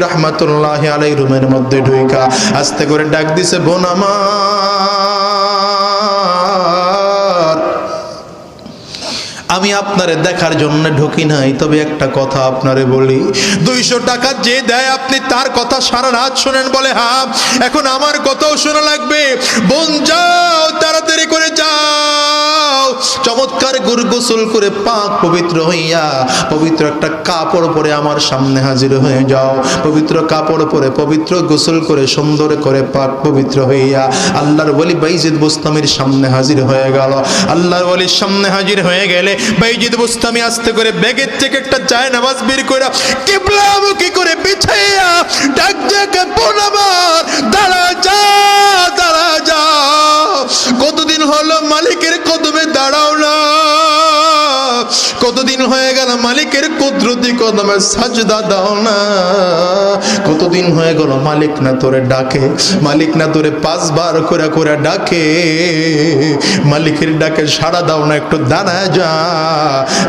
রহমাতুল্লাহ আলাই রুমের মধ্যে ঢুইকা আস্তে করে ডাক দিছে বোন আমার। আমি আপনারে দেখার জন্য ঢুকি নাই, তবে একটা কথা আপনারে বলি। দুইশো টাকা যে দেয় আপনি তার কথা সারা রাত শোনেন বলে হ্যাঁ এখন আমার কথাও শোনা লাগবে। বোন, যাও, তাড়াতাড়ি করে যাও। চমৎকার গুর গোসল করে পাক পবিত্র হইয়া, পবিত্র একটা কাপড় পরে আমার সামনে হাজির হয়ে যাও। পবিত্র কাপড় পরে পবিত্র গোসল করে সুন্দর করে পাক পবিত্র হইয়া, আল্লাহর বলি বাইজিদ বুস্তামির সামনে হাজির হয়ে গেল। আল্লাহর বলির সামনে হাজির হয়ে গেলে বাইজিদ বুস্তামি আস্তে করে ব্যাগের থেকে একটা চায় নামাজ বের করে কিবলামুখী করে বিছাইয়া ডাক ডাক বোন আমার, দাঁড়া যা দাঁড়া যা। কতদিন হলো মালিকের কদমে দাঁড়াও না। কতদিন হয়ে গেল মালিকের কুদরতি কদমে সাজদা দাও না। কতদিন হয়ে গেল মালিক না তোরে ডাকে, মালিক না তোরে পাঁচবার করে করে ডাকে। মালিকের ডাকে সাড়া দাও না, একটু দাঁড়ায় যা।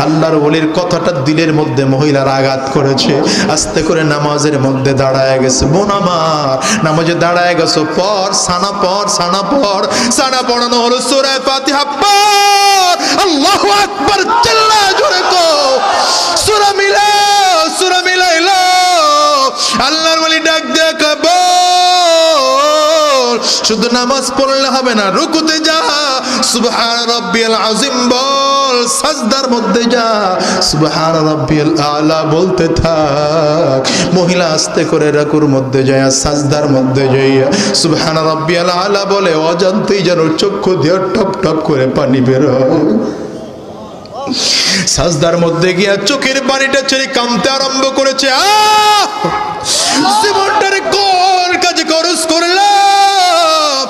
আল্লাহর ওলির কথাটা দিলের মধ্যে মহিলার আঘাত করেছে। আস্তে করে নামাজের মধ্যে দাঁড়ায় গেছে। বোন আমার, নামাজে দাঁড়ায় গেছো পর সানা পর সানা পর সানা পড়ানো হলো সুরায় ফাতিহা পর আল্লাহু আকবার চিল্লা জোরে কো সূরা মিলা সূরা মিলাইলো। আল্লাহর ওলি ডাক দিয়ে শুধু নামাজ পড়লে হবে না, রুকুতে যা, সুবহান রাব্বিয়াল আযীম বল, সাজদার মধ্যে যা, সুবহান রাব্বিয়াল আলা বলতে থাক, মহিলা আস্তে করে রাকুর মধ্যে যায়, সাজদার মধ্যে যাইয়া, সুবহান রাব্বিয়াল আলা বলে, অজান্তেই যেন চক্ষু দিয়ে টপ টপ করে পানি বের হয়। সাজদার মধ্যে গিয়া চোখের পানিটা ছেড়ে কামতে আরম্ভ করেছে! জীবনটারে কোন কাজে খরচ করলাম?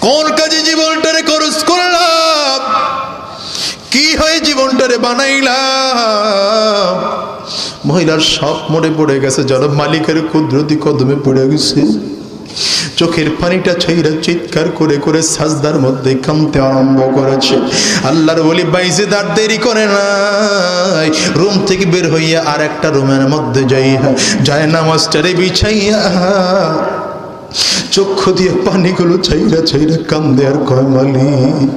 কোন কাজে জীবনটারে খরচ করলাম? কি হয়ে জীবনটারে বানাইলাম? মহিলার সব মনে পড়ে গেছে যেন মালিকের কুদরতি কদমে পড়ে গেছে। চোখের পানিটা ছাইরা চিৎকার করে করে সাজদার মধ্যে কামতে আরম্ভ করেছে। আল্লাহর বলি বাইজে দাঁড় দেরি করে নাই। রুম থেকে বের হইয়া আর একটা রুমের মধ্যে যাইয়া যায় নামাজটারে বিছাইয়া। চক্ষু দিয়ে পানিগুলো ছাইরা ছাইরা কান্দে আর কয়, মালিক।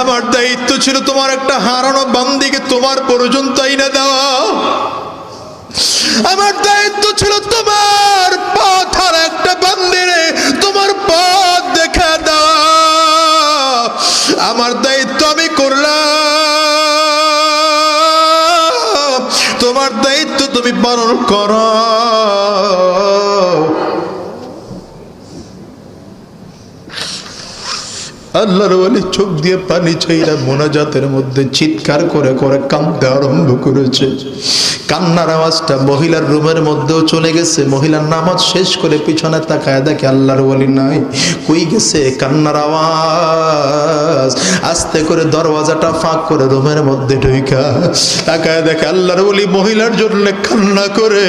আমার দায়িত্ব ছিল তোমার একটা হারানো বান্দিকে তোমার পর্যন্ত আইনা দেওয়া। আমার দায়িত্ব ছিল তোমার পথ আর একটা বান্দিরে তোমার পথ দেখা দেওয়া। আমার দায়িত্ব আমি করলাম। তোমার দায়িত্ব তুমি পালন করো। আল্লাহর বলে চোখ দিয়ে পানি ছাইরা মোনাজাতের মধ্যে চিৎকার করে করে কাঁদতে আরম্ভ করেছে। কান্নার আওয়াজটা মহিলার রুমের মধ্যেও চলে গেছে। মহিলার নামাজ শেষ করে পিছনে তাকায় দেখে আল্লাহর বলি নাই। কই গেছে কান্নার আওয়াজ? আস্তে করে দরওয়াজাটা ফাঁক করে রুমের মধ্যে ঢুইকা। তাকায় দেখে আল্লাহর বলি মহিলার জন্য কান্না করে।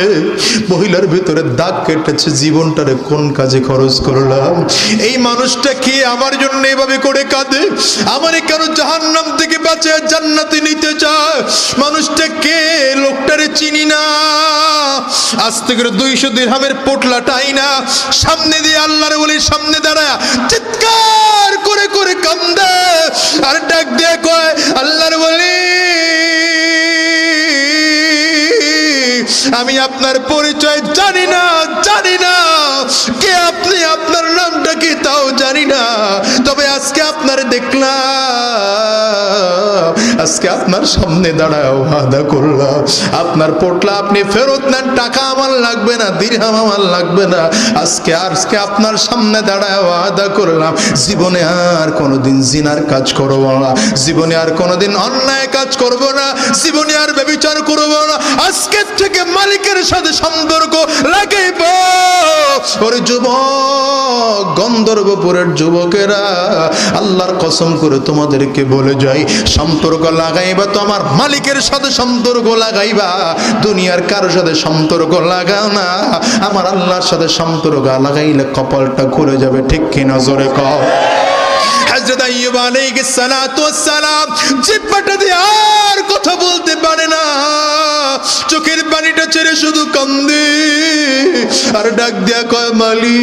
মহিলার ভিতরে দাগ কেটেছে, জীবনটারে কোন কাজে খরচ করলাম? এই মানুষটা কি আমার জন্য এভাবে করে কাঁদে? আমারে কেন জাহান্নাম থেকে বাঁচে জান্নাতে নিতে চায়? মানুষটা কে? লোকটারে চিনি না। আস্তে করে দুইশো দিরহামের পোটলাটাই না। সামনে দিয়ে আল্লাহর বলি, সামনে দাঁড়ায়। চিৎকার করে করে কান্দে। আর ডাক দিয়ে কয়, আল্লাহর বলি, আমি আপনার পরিচয় জানি না জানি না। কে আপনি, আপনার নামটা কি তাও জানি না। তবে আজকে আপনার দেখলাম, আজকে আপনার সামনে দাঁড়ায় ওয়াদা করলাম। আপনার পোটলা আপনি ফেরত নেন, টাকা আমার লাগবে না, দিরহাম আমার লাগবে না। আজকে আজকে আপনার সামনে দাঁড়ায় ওয়াদা করলাম, জীবনে আর কোনোদিন জিনার কাজ করব না। জীবনে আর কোনোদিন অন্যায় কাজ করব না। জীবনে আর ব্যবচার করব না। আজকের থেকে মালিকের সাথে সম্পর্ক লাগাইব। ওরে যুবক, গন্ধর্বপুরের যুবকেরা আল্লাহর কসম করে তোমাদেরকে বলে যাই, সম্পর্ক লাগাইবা তো আমার মালিকের সাথে সম্পর্ক লাগাইবা, দুনিয়ার কারোর সাথে সম্পর্ক লাগাও না, আমার আল্লাহর সাথে সম্পর্ক লাগাইলে কপালটা ঘুরে যাবে, ঠিক কিনা জোরে কও? হযরত আইয়ুব আলাইহিস সালাতু ওয়াস জিহ্বাটা দিয়ে আর কথা বলতে পারে না, চোখের পানিটা ছেড়ে শুধু কান্দে, আর ডাক দেয়া কয় মালি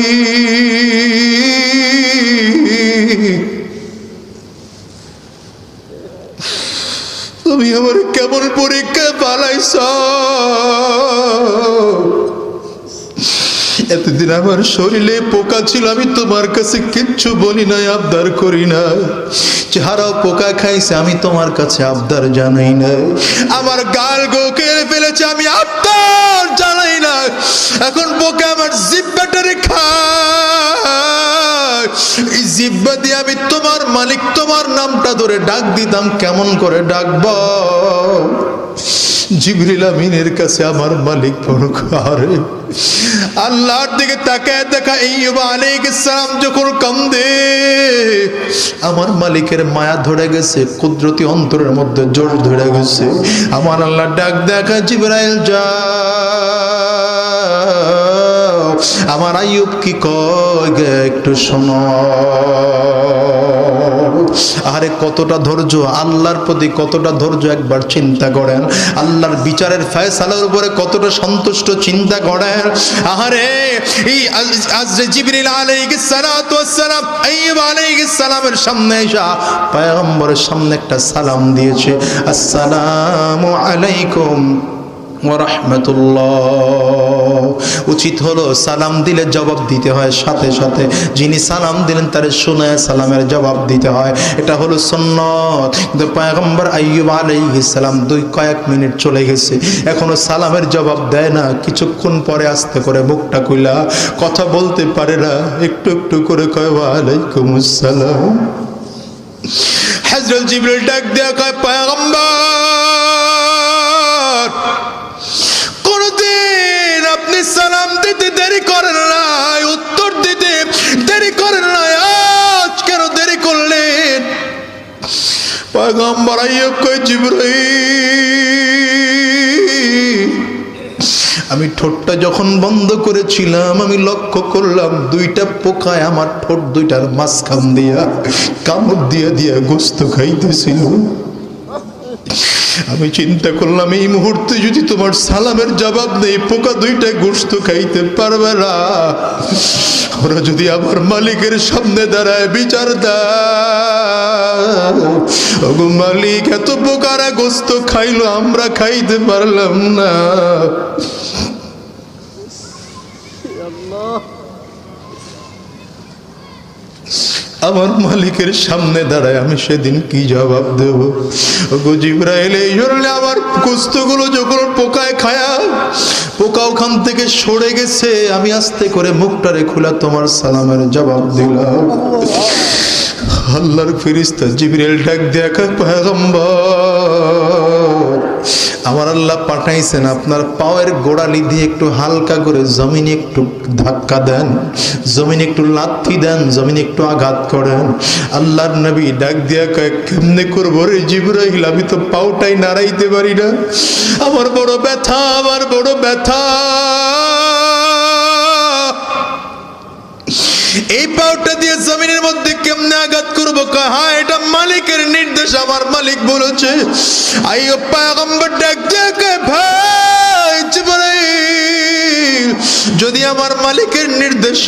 তুমি আমার কেমন পরীক্ষা পালাইছ এতদিন আমার শরীরে পোকা ছিল, আমি তোমার কাছে কিচ্ছু বলি নাই, আবদার করি না চেহারাও পোকা খাইছে, আমি তোমার কাছে আবদার জানাই না আমার গাল গো ফেলেছে, আমি আবদার জানাই না এখন পোকা আমার জিব্বাটারে খায় এই জিব্বা দিয়ে আমি তোমার মালিক, তোমার নামটা ধরে ডাক দিতাম, কেমন করে ডাকব? জিবরিল আমিনের কাছে আমার মালিক ফোন করে, আল্লাহর দিকে তাকায় দেখা ইয়ুব আলাইহিস সালাম যখন কান্দে, আমার মালিকের মায়া ধরে গেছে, কুদরতি অন্তরের মধ্যে জোর ধরে গেছে। আমার আল্লাহ ডাক দেখা, জিবরাইল যা আমার আইয়ুব কি কয় একটু শোনো। আরে কতটা ধৈর্য, আল্লাহর প্রতি কতটা ধৈর্য একবার চিন্তা করেন। আল্লাহর বিচারের ফয়সালার উপরে কতটা সন্তুষ্ট চিন্তা করেন। আহারে সালামের সামনে সামনে একটা সালাম দিয়েছে। আসসালামু আলাইকুম। ওরহমতুল্লাহ উচিত হলো সালাম দিলে জবাব দিতে হয়, সাথে সাথে যিনি সালাম দিলেন তার শুনে সালামের জবাব দিতে হয়। এটা হলো সুন্নত। কিন্তু পয়গম্বর আইয়ুব আলাইহিস সালাম দুই কয়েক মিনিট চলে গেছে। এখনও সালামের জবাব দেয় না। কিছুক্ষণ পরে আস্তে করে মুখটা কইলা কথা বলতে পারে না। একটু একটু করে কয়, ওয়ালাইকুম আসসালাম। হযরত জিবরিল ডাক দেয়া কয়, পয়গম্বর! দিতে দেরি করেন নাই, উত্তর দিতে দেরি করেন নাই, আজ কেন দেরি করলেন? পয়গম্বর আমি ঠোঁটটা যখন বন্ধ করেছিলাম, আমি লক্ষ্য করলাম দুইটা পোকায় আমার ঠোঁট দুইটার মাঝখান দিয়া কামড় দিয়া দিয়া গোস্ত খাইতেছিল। আমি চিন্তা করলাম, এই মুহূর্তে যদি তোমার সালামের জবাব নেই পোকা দুইটা গোস্ত খাইতে পারবে না। ওরা যদি আমার মালিকের সামনে দাঁড়ায় বিচার দাও। মালিক, এত পোকারা গোস্ত খাইলো, আমরা খাইতে পারলাম না। আমার মালিকের সামনে দাঁড়ায়, আমি সেদিন কি জবাব দেব? ওগো জিব্রাইল, এই জন্য আমার কুস্তগুলো যখন পোকায় খায়া, পোকা ওখান থেকে সরে গেছে, আমি আস্তে করে মুখটারে খোলা তোমার সালামের জবাব দিলাম। আল্লাহর ফিরিস্তা জিবরিল ডাক দেখা পয়গম্বর? আমার আল্লাহ পাঠাইছেন, আপনার পাওয়ের গোড়ালি দিয়ে একটু হালকা করে জমিনে একটু ধাক্কা দেন, জমিনে একটু লাথি দেন, জমিনে একটু আঘাত করেন। আল্লাহর নবী ডাক দিয়া কয়, কেমনে করব রে জিবরাইল? আমি তো পাওটাই নাড়াইতে পারি না। আমার বড় ব্যথা, আমার বড় ব্যথা। এই পাউটা দিয়ে জমিনের মধ্যে কেমনে আঘাত করব হ্যাঁ এটা মালিকের নির্দেশ, আমার মালিক বলেছে। ভাই যদি আমার মালিকের নির্দেশ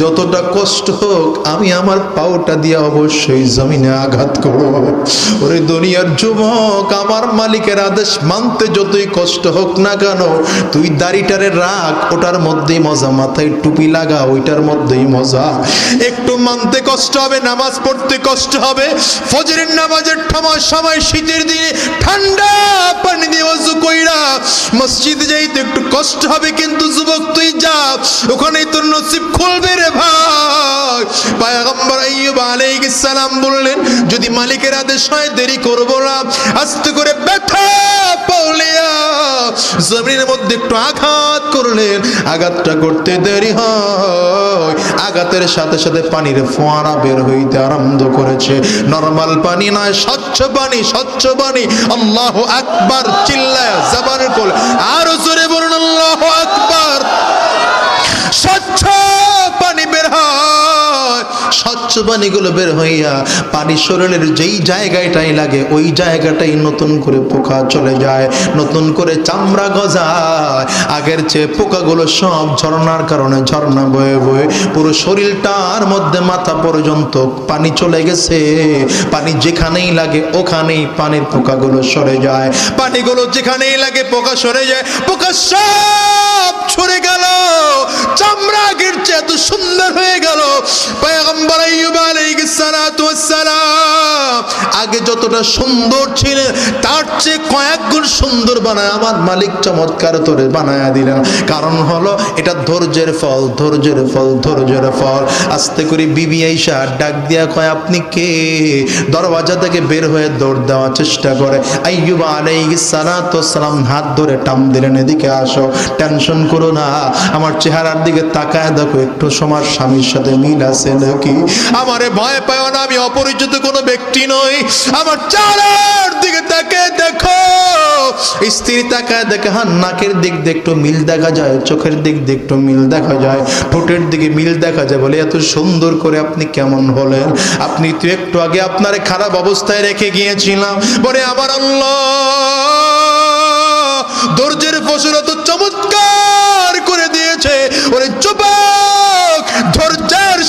যতটা কষ্ট হোক, আমি আমার পাওটা দিয়ে অবশ্যই জমিনে আঘাত করব। ওরে দুনিয়ার যুবক, আমার মালিকের আদেশ মানতে যতই কষ্ট হোক না কেন, তুই দাড়িটারে রাখ, ওটার মধ্যেই মজা, মাথায় টুপি লাগা, ওইটার মধ্যেই মজা। একটু মানতে কষ্ট হবে, নামাজ পড়তে কষ্ট হবে। ফজরের নামাজের সময় সময় শীতের দিনে ঠান্ডা পানি দিয়ে অজু কইরা মসজিদে যাইতে একটু কষ্ট হবে কিন্তু যুবক তুই যা, ওখানেই তোর নসিব খুলবে রে ভাই। পায়গম্বর আইয়ুব আলাইহিস সালাম বললেন, যদি মালিকের আদেশ হয় দেরি করব না। আস্তে করে ব্যথা পাউলিয়া জমিনের মধ্যে একটু আঘাত করলেন। আঘাতটা করতে দেরি হয়। আঘাতের সাথে সাথে পানির ফোয়ারা বের হইতে আরম্ভ করেছে। নরমাল পানি নয়, স্বচ্ছ পানি স্বচ্ছ পানি। আল্লাহ আকবার। চিল্লায় জবানের কোল। আরও জোরে বলুন আল্লাহ আকবার। পানিগুলো বের হইয়া পানি শরীরের যেই জায়গাটাই লাগে, ওই জায়গাটাই নতুন করে পোকা চলে যায়, নতুন করে চামড়া গজায়। আগের চেয়ে পোকাগুলো সব ঝর্ণার কারণে ঝর্ণা বয়ে বয়ে পুরো শরীরটার মধ্যে মাথা পর্যন্ত পানি চলে গেছে। পানি যেখানেই লাগে, ওখানেই পানির পোকাগুলো সরে যায়। পানিগুলো যেখানেই লাগে, পোকা সরে যায়, পোকা সব ছড়ে গেল। আগের চেয়ে এত সুন্দর হয়ে গেল। পয়গম্বর আইয়ুব আলাইহিস সালাতু ওয়াস সালাম আগে যতটা সুন্দর ছিলেন, তার চেয়ে কয়েক গুণ সুন্দর বানায় আমার মালিক চমৎকার তোরে বানায়া দিলেন। কারণ হলো, এটা ধৈর্যের ফল ধৈর্যের ফল ধৈর্যের ফল। আস্তে করে বিবি আইসা ডাক দিয়া কয়, আপনি কে? দরওয়াজা থেকে বের হয়ে দৌড় দেওয়ার চেষ্টা করে। আইয়ুব আলাইহিস সালাতু ওয়াস সালাম হাত ধরে টাম দিলেন, এদিকে আসো, টেনশন করো না, আমার চেহারার দিকে তাকায় দেখো, একটু সময় স্বামীর সাথে মিল আছে নাকি? আমারে ভয় না, আমি অপরিচিত কোনো ব্যক্তি নই। আমার দিকে তাকায় দেখো। স্ত্রী তাকায় দেখে হ্যাঁ নাকের দিক মিল দেখা যায়, চোখের দিক একটু মিল দেখা যায়, ঠোঁটের দিকে মিল দেখা যায়। বলে, এত সুন্দর করে আপনি কেমন হলেন? আপনি তো একটু আগে আপনার খারাপ অবস্থায় রেখে গিয়েছিলাম। বলে, আমার আল্লাহ ধৈর্যের ফসল তো চমৎকার!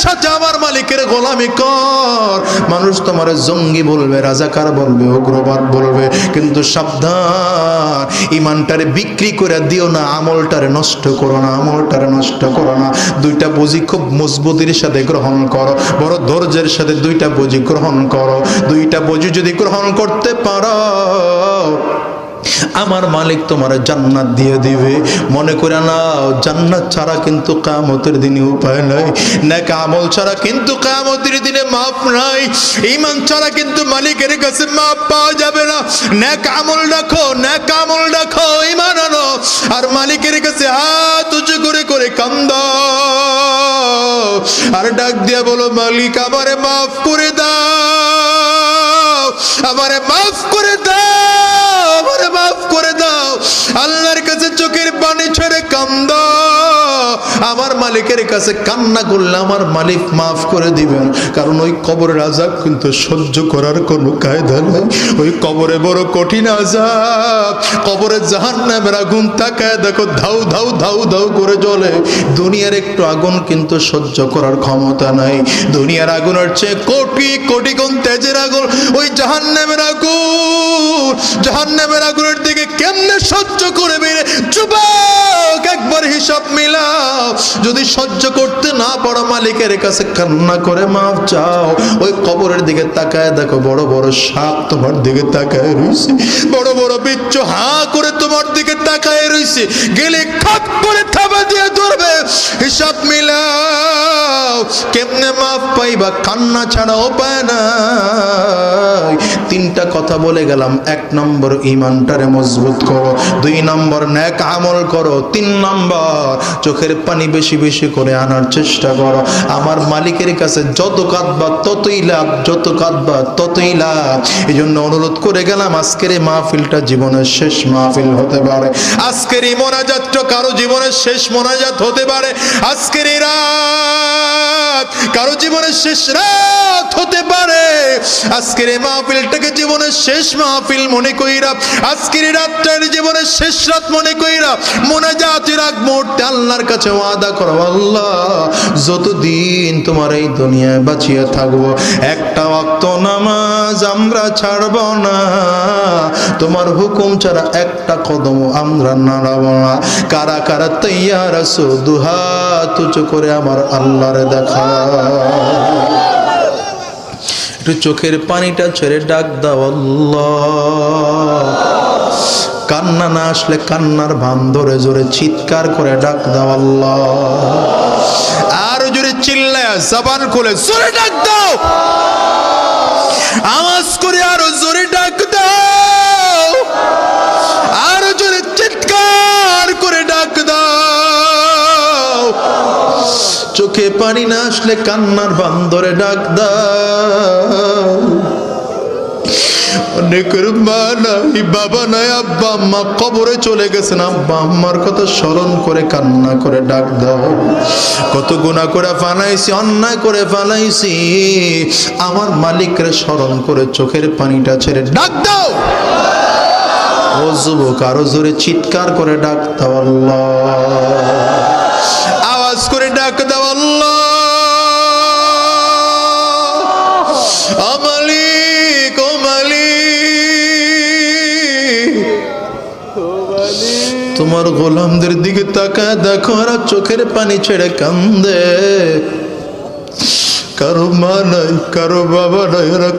সাথে আমার মালিকের গোলামি কর। মানুষ তোমার জঙ্গি বলবে, রাজাকার বলবে, উগ্রবাদ বলবে, কিন্তু সাবধান। ইমানটারে বিক্রি করে দিও না, আমলটারে নষ্ট করো না, আমলটারে নষ্ট করো না। দুইটা বুঝি খুব মজবুতির সাথে গ্রহণ করো, বড় ধৈর্যের সাথে দুইটা বুঝি গ্রহণ করো। দুইটা বুঝি যদি গ্রহণ করতে পারো আমার মালিক তোমার জান্নাত দিয়ে দিবে। মনে করে নাও, জান্নাত ছাড়া কিন্তু কামতের দিনে উপায় নাই। নেক আমল ছাড়া কিন্তু কামতের দিনে মাফ নাই। ইমান ছাড়া কিন্তু মালিকের কাছে মাফ পাওয়া যাবে না। নেক আমল রাখো নেক আমল রাখো ইমান আনো। আর মালিকের কাছে হাত উঁচু করে করে কান্দ। আর ডাক দিয়া বলো, মালিক, আমারে মাফ করে দাও। আমারে মাফ করে চোখের পানি ছেড়ে কান্দ। আমার মালিকের কাছে কান্না করলে আমার মালিক মাফ করে দিবেন। কারণ ওই কবরের আজাব কিন্তু সহ্য করার কোনো কায়দা নেই। ওই কবরে বড় কঠিন আজাব কবরে জাহান নামের আগুন তাকায় দেখো ধাউ ধাউ ধাউ ধাউ করে জ্বলে। দুনিয়ার একটু আগুন কিন্তু সহ্য করার ক্ষমতা নাই। দুনিয়ার আগুনের চেয়ে কোটি কোটি গুণ তেজের আগুন। ওই জাহান নামের আগুন জাহান নামের আগুনের দিকে কেমনে সহ্য করে বেড়ে যুবক, একবার হিসাব মিলাও। যদি সহ্য করতে না পারো মালিকের কাছে কান্না করে মাপ চাও। ওই কবরের দিকে তাকায় দেখো, বড় বড় সাপ তোমার দিকে তাকায় রইছে। বড় বড় বিচ্ছু হা করে তোমার দিকে তাকায় রইছে। গেলে খাপ করে থাবা দিয়ে ধরবে। হিসাব মিলাও, কেমনে মাপ পাইবা? কান্না ছাড়া উপায় নাই। তিনটা কথা বলে গেলাম। এক নম্বর ইমানটারে মজবুত করো। দুই নম্বর, ন্যাক আমল করো। তিন নম্বর, চোখের পানি বেশি বেশি করে আনার চেষ্টা করো। আমার মালিকের কাছে যত কাঁদবা ততই লাভ, যত কাঁদবা ততই লাভ। এই জন্য অনুরোধ করে গেলাম, আজকের এই মাহফিলটা জীবনের শেষ মাহফিল হতে পারে। আজকের এই মোনাজাতটা কারও জীবনের শেষ মোনাজাত হতে পারে। আজকের এই রাত কারও জীবনের শেষ রাত হতে পারে। আজকের এই মাহফিলটাকে জীবনের শেষ মাহফিল মনে কইরা, আজকের রাতটার জীবনের শেষ রাত মনে কইরা, মোনাজাতের আগ মুহূর্তে আল্লাহর কাছে ওয়াদা করো, আল্লাহ, যতদিন তোমার এই দুনিয়ায় বাঁচিয়ে থাকব, একটা ওয়াক্ত নামাজ আমরা ছাড়ব না। তোমার হুকুম ছাড়া একটা কদম আমরা নাড়াবো না। কারা কারা তৈয়ার আছো, দুহাত উঁচু করে আমার আল্লাহরে দেখা একটু চোখের পানিটা ছেড়ে ডাক দাও কান্না না আসলে কান্নার ভান ধরে জোরে চিৎকার করে ডাক দাও আর জোরে চিল্লায় জবান খুলে, জোরে ডাক দাও। আওয়াজ করে আরও জোরে চোখে পানি না আসলে কান্নার বান্দরে ডাক দাও। অনেকের মা নাই, বাবা নাই, আব্বা আম্মা কবরে চলে গেছেন, আব্বা আম্মার কথা স্মরণ করে কান্না করে ডাক দাও। কত গুণা করে ফালাইছি, অন্যায় করে ফালাইছি, আমার মালিকরে স্মরণ করে চোখের পানিটা ছেড়ে ডাক দাও। ও যুবক, আরও জোরে চিৎকার করে ডাক দাও আল্লাহ। ডাক দাও আল্লাহ। মালিক তোমার গোলামদের দিকে তাকা দেখো আর চোখের পানি ছেড়ে কান্দে। কারও মা নাই, কারও বাবা নাই